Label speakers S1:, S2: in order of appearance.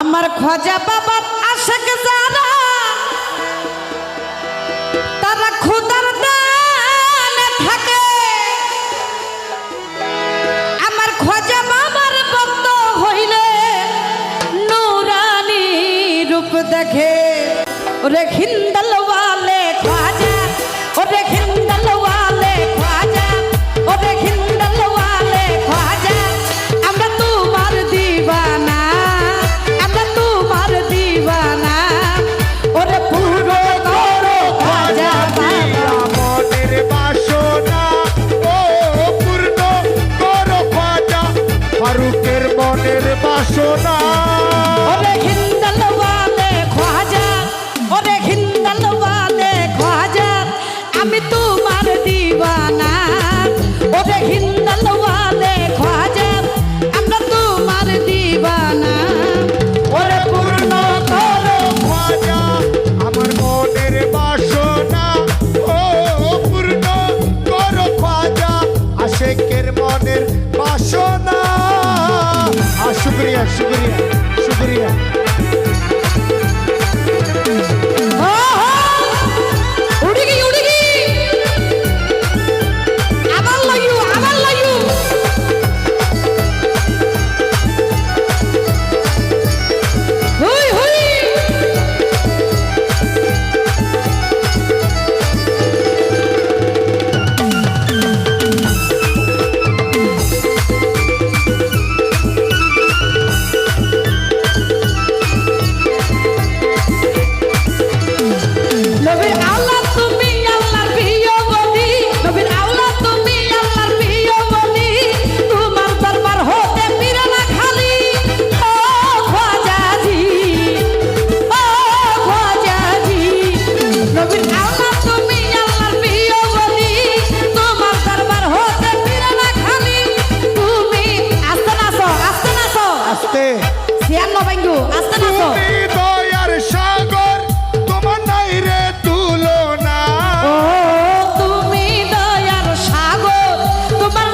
S1: আমার খোঁজা বাবার আশেক যারা, তারা খুদার দানে থাকে। আমার খোঁজা বাবার ভক্ত হইলে নুরানি রূপ দেখে ওরে খিন্দাল আমি তোমার দিবানা। ওরে হিন্দলওয়ালে খাজা আমরা তোমার দিবানা।
S2: আমার ও শুক্রিয়া শুক্রিয়া।
S1: Sian lo penggu, astana
S2: so.